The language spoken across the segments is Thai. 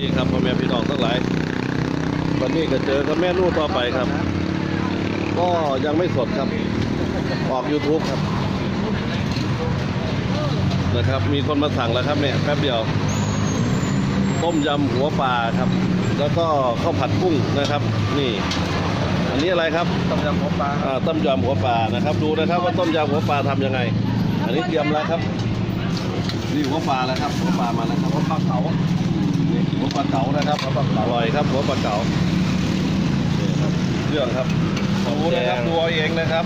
ดีครับพ่อแม่พี่น้องทั้งหลาย วันนี้ก็เจอกับแม่นู่ต่อไปครับ ก็ยังไม่สดครับ ออก YouTube ครับ นะครับ มีคนมาสั่งแล้วครับเนี่ยแป๊บเดียว ต้มยำหัวปลาครับ แล้วก็ข้าวผัดกุ้งนะครับ นี่ อันนี้อะไรครับ ต้มยำหัวปลาอ่าต้มยำหัวปลานะครับ ดูนะครับว่าต้มยำหัวปลาทำยังไง อันนี้เตรียมแล้วครับ นี่หัวปลาแล้วครับหัวปลามาแล้วครับหัวปลาเก๋านี่หัว ปลาเก๋านะครับหัวปลาเก๋าอร่อยครับหัวปลาเก๋านี่ครับเครื่องครับดูนะครับดูเอาเองนะครับ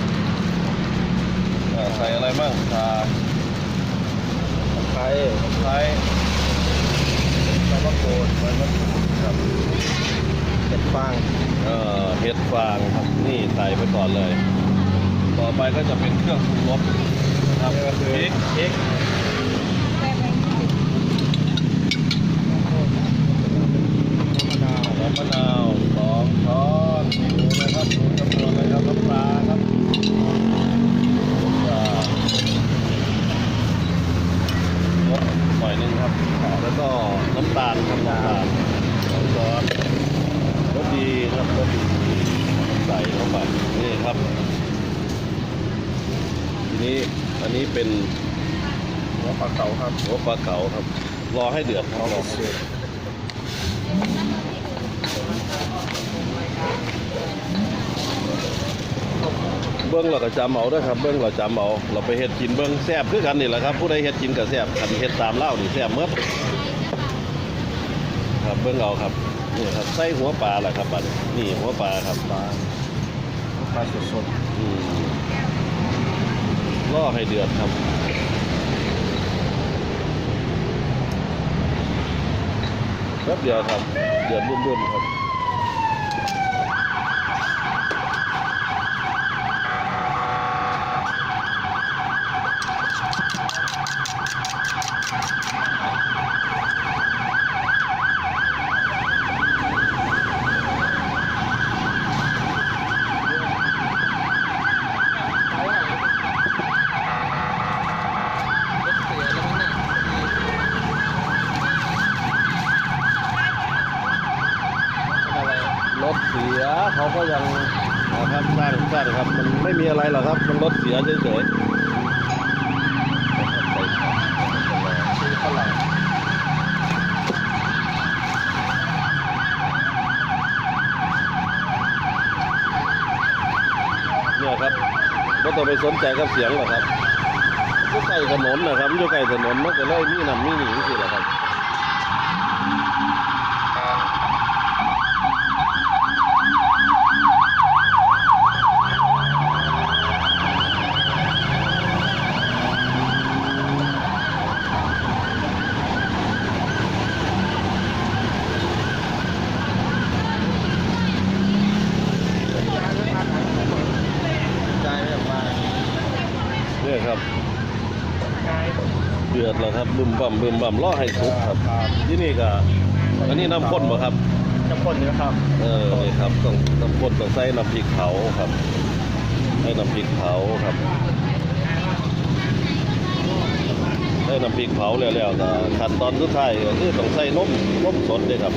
อ่าใส่อะไรบ้างข่าไทยไทยใบมะกรูดใบมะกรูดครับเห็ดฟางเอ่อเห็ดฟางครับนี่ใส่ไปก่อนเลย ต่อไปก็จะเป็นเครื่องปรุงรสนะครับพริกพริก น้ำมะนาวสองช้อนดูนะครับดูจำนวนเลยครับน้ำปลาครับน้ำปลาลดหน่อยหนึงครับ แล้วก็น้ำตาลครับน้ำตาลสองช้อนรสดีครับรสดีใส่เข้าไปนี่ครับ ที นี้อันนี้เป็นหัวปลาเก๋าครับหัวปลาเก๋าครับ รอให้เดือดครับรอให้เดือดเบิ้งเราก็จำเอาเด้วยครับ เบิ้งเราจำเอา เราไปเฮ็ดกินเบิ้งแซ่บคือกันนี่แหละครับ ผู้ใดเฮ็ดกินก็แซ่บคันเฮ็ดตามเล่านี่แซ่บเมื่ครับเบิ้งเอาครับนี่ครับใส่หัวปลาแหละครับบัดนี้นี่หัวปลาครับปลาหัวปลาสดอืม ล่อให้เดือดครับแป๊บเดียวครับ เดือดบุ่มๆครับ รถเสียเขาก็ยังนะครับสร้างสร้างครับ มันไม่มีอะไรหรอกครับ มันรถเสียเฉยๆเนี่ยครับก็ต้องไปสนใจกับเสียงหรอกครับอยู่ใกล้ถนนนะครับอยู่ใกล้ถนนมันก็เลยมีน้ำมีหนีสิแหละครับ ใจายไม่ออกมา เนี่ยครับเดือดแล้วครั บบึมบั่มบึมบั่มล่อให้สุกครับที่นี่ก็อันนี้น้ำข้นบ่ครับจะพ่นนี่ครับ เออนี่ครับต้องน้ำข้นต้องใส่น้ำพริกเผาครับให้น้ำพริกเผาครับได้น้ำพริกเผาแล้วๆก็ขั้นตอนสุดท้ายก็คือต้องใส่นมนมสดเลยครับ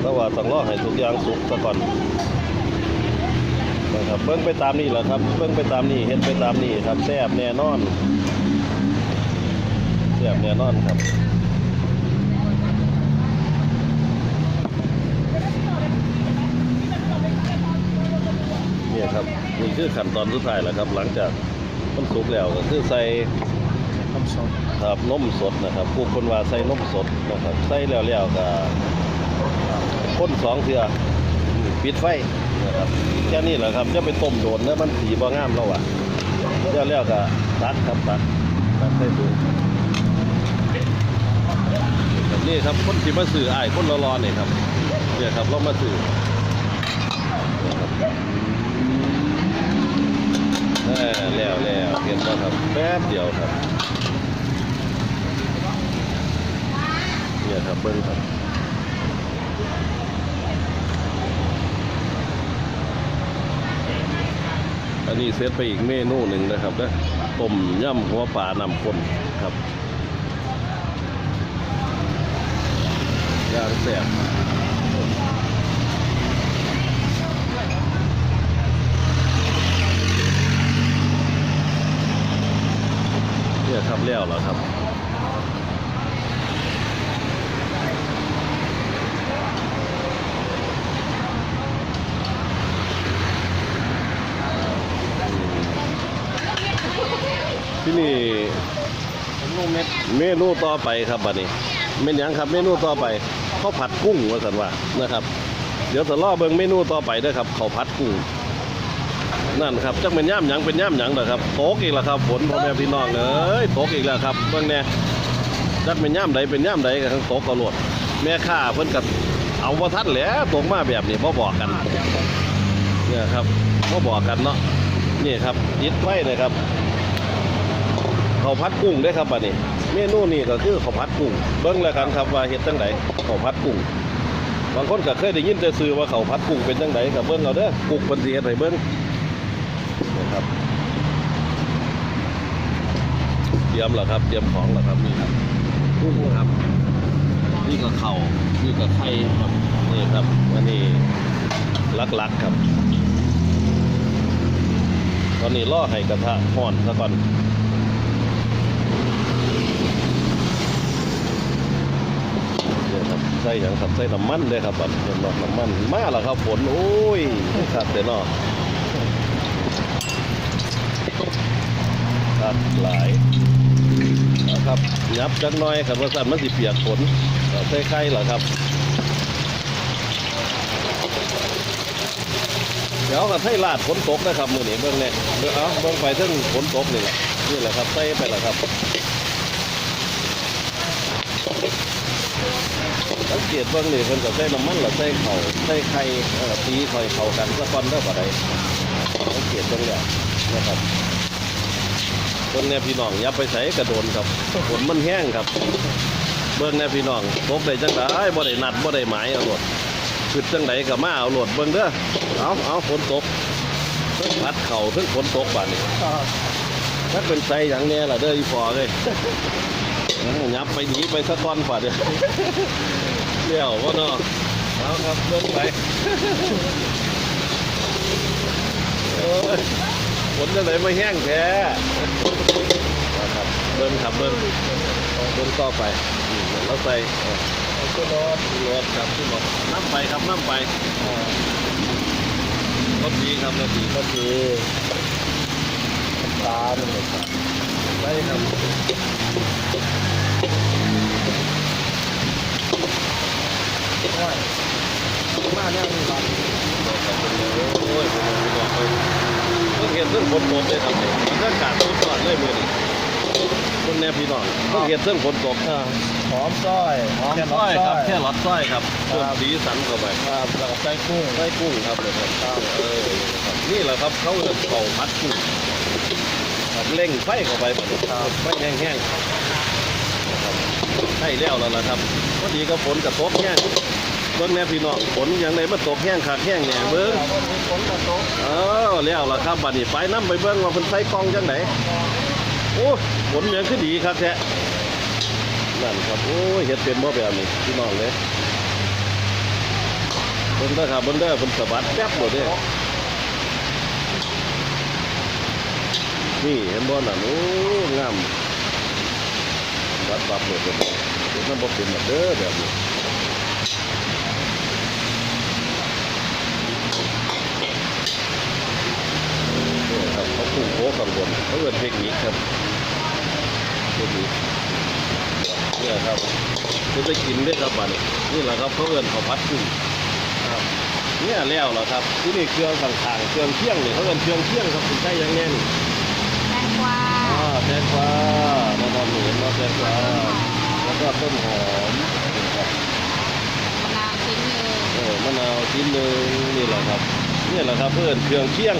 เพราะว่าต้องรอให้ทุกอย่างสุกซะก่อนนะครับเบิ่งไปตามนี่แหละครับเบิ่งไปตามนี่เฮ็ดไปตามนี่ครับแซ่บแน่นอน แซ่บแน่นอนครับเนี่ยครับนี่คือขั้นตอนสุดท้ายแหละครับ หลังจากมันสุกแล้วก็คือใส่น้ำส้มครับนมสดนะครับผู้คนว่าใส่นมสดนะครับใส่แล้วแล้วก็คนสองเทื่อปิดไฟนะครับแค่นี้แหละครับจะไปต้มโดนแล้วมันสีบ่งามแล้วอะแล้วแล้วก็ตัดครับตัดตัดใส่ถุง นี่ครับคนที่มาสื่ออ้คนรอๆนี่ครับเนี่ยครับเรามาสื่อเออแล้วแล้วเห็นแล้วครับแป๊บเดียวครับเนี่ยครับเบิ้งครับอันนี้เซตไปอีกเมนูหนึ่งนะครับนะต้มยำหัวปลาน้ำข้นครับ แย่างแซ่บเนี่ยครับเลี้ยวแล้วครับที่นี่เมนูต่อไปครับบัดนี้เมนยังครับเมนูต่อไป ข้าวผัดกุ้งว่าสันว่านะครับ เดี๋ยวจะล่อเบิงเมนูต่อไปเด้วยครับข้าวผัดกุ้งนั่นครับจักเป็นย่ามหยังเป็นย่ามหยังเหรอครับตกอีกแล้วครับฝนพ่อแม่พี่น้องเอ้ยตกอีกแล้วครับเบิ่งแน่จักเป็นย่ามใดเป็นย่ามใดก็ทั้งตกกระโลดแม่ค้าเพิ่นก็เอาบ่ทันแหล้วตกมาแบบนี้บ่อบอกกันเนี่ยครับบ่อบอกกันเนาะนี่ครับยิดไว้เลยครับเขาวผัดกุ้งได้ครับบัดนี้ เมนูนี่ก็คือข้าวผัดกุ้งเบิ่งแล้วกันครับว่าเฮ็ดจังไดข้าวผัดกุ้งบางคนก็เคยได้ยินแต่ชื่อว่าข้าวผัดกุ้งเป็นจังไดก็เบิ่งเอาเด้อกุ้งเพิ่นสิเฮ็ดให้เบิ่งนะครับเตรียมแล้วครับเตรียมของแล้วครับนี่ครับกุ้งครับ นี่ก็ข้านี่ก็ไข่ครับนี่ครับอันนี้ลักๆครับ ตอนนี้ล่อให้กระทะห่อนซะก่อน เนี่ย ครับใส่หยังครับใส่น้ำมันเลยครับบัดเห็นบ่น้ำมันมาแล้วครับฝนโอ้ยขาดแต่นอขาดหลายนะครับยับจักหน่อยครับว่าสั่นมันสิเปียกฝนใส่ไข่เหรอครับเดี๋ยวกับให้ลาดฝนตกนะครับมือนี้เบิ่งเนี่ยเบิ่งเอาเบิ่งไปถึงฝนตกนี่แหละนี่แหละครับใส่ไปแล้วครับ สังเกตเบิ่งหนี่เพิ่นก็ใส่น้ำมันแล้วใส่เข้าใส่ไข่ตีไข่เข้ากันซะกอนเด้อบ่ได้สังเกตเบิ่งแล้วนะครับเบิ่งแน่พี่น้องอย่าไปใส่กระโดนครับฝนมันแห้งครับ เบิ่งแน่พี่น้องตกได้จังไดบ่ได้นัดบ่ได้หมายเอาโลดขึ้นจังไดก็มาเอาโลดเบิ่งเด้อเอาเอาฝนตกเพิ่งพัดเข่าเพิ่งฝนตกบาดนี้ถ้าเป็นใส่หยังแน่ล่ะเด้ออีพอเลยยับไปหนีไปสักก้อนฝ่าเดีย เดี๋ยวว่าเนาะเอาครับเบิ้งไปโอ้ยฝนจะไหนมาแห้งแท้นะครับเบิ้งครับเบิ้งเบิ้งต่อไปนี่เดี๋ยวเราใส่ก็รอดรถครับที่รถน้ำไปครับน้ำไปรถดีครับรถดีก็คือตาหนึ่งครับใช่ครับ มาแน่นี่ครับ โอ้ยผมบอกเลย เพิ่งเห็นเรื่องฝนตกเลยครับเนี่ยมันก็การทุกตอนเลยมือนี่คนแนวพี่น้องเพิ่งเห็นเรื่องฝนตกหอมซ้อยหอมแค่น้ร้อยครับแค่แค่รอดสร้อยครับครัเพิ่บมสีสันเข้าไปครับแล้วก็ใส่กุ้งไส้กุ้งครับเลยครับข้าวเออครับนี่แหละครับเขาเรียกเป่าพัดกุ้งครับเร่งไฟเข้าไปแบบนี้ครับไฟแห้งๆครับใช่แล้วแล้วล่ะครับพอดีก็ฝนกับตกแห้ง เบิ้งแน่พี่น้องฝนอย่างไรมันตกแห้งขาดแห้งแหน่เบิ้งวันนี้ฝนมาตกเออแล้วล่ะครับบัดนี้ไปน้ำไปเบิ้งว่าเพิ่นใส่กล้องจังไหนโอ้ผลยังคือดีครับแท้นั่นครับโอ้ยเฮ็ดเป็นบ่แบบนี้พี่น้องเลยเบิ่งเด้อครับเบิ่งเด้อเพิ่นสะบัดแป๊บหมดเด้อนี่เห็นบ่น่ะโอ้งามบัดบับหมดเลยเดี๋ยวมันบ่เป็นแบบเด้อแบบนี้ ครับเขาพุ่งโค้งข้างบนเขาเอิ้นเทคนิคครับเทคนิคเนี่ยครับจะไปกินได้ครับบัดนี้นี่แหละครับเขาเอิ้นข้าวผัดกุ้งครับเนี่ยแล้วเหรอครับ ที่นี่เครื่องต่างๆเครื่องเคี่ยงนี่เขาเอิ้นเครื่องเคี่ยงครับคุณใช้ยังแน่นี่แตงกวาอ่าแตงกวานะครับนี่เห็นว่าแตงกวาแล้วก็ต้นหอมครับมะนาวชิ้นหนึ่งเออมะนาวชิ้นหนึ่งนี่แหละครับนี่แหละครับเพื่อนเครื่องเคี่ยง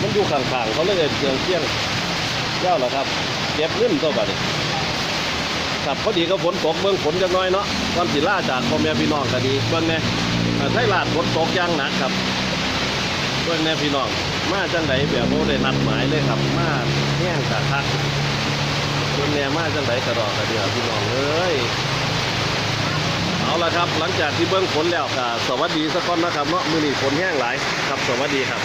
มันอยู่ข้างๆเขาเลยเอิ้นเครื่องเคี่ยงเจ้าเหรอครับเก็บเงินตัวบัดนี้ครับพอดีก็ฝนตกเบิ่งฝนจังน้อยเนาะก่อนสิล่าจากพ่อแม่พี่น้องก็ดีเบิ่งแน่เอ่อไทยลาดฝนตกย่างหนักครับเบิ่งแน่พี่น้องมาจังไดแบบบ่ได้นัดหมายเลยครับ มาแห้งกะคักเบิ่งแน่มาจังไดกระดอกกระเดือพี่น้องเอ้ยเอาละครับ หลังจากที่เบิ้องฝนแล้วก็สวัสดีสักก้อนนะครับเนาะมือหนีฝนแห้งหลายครับ สวัสดีครับ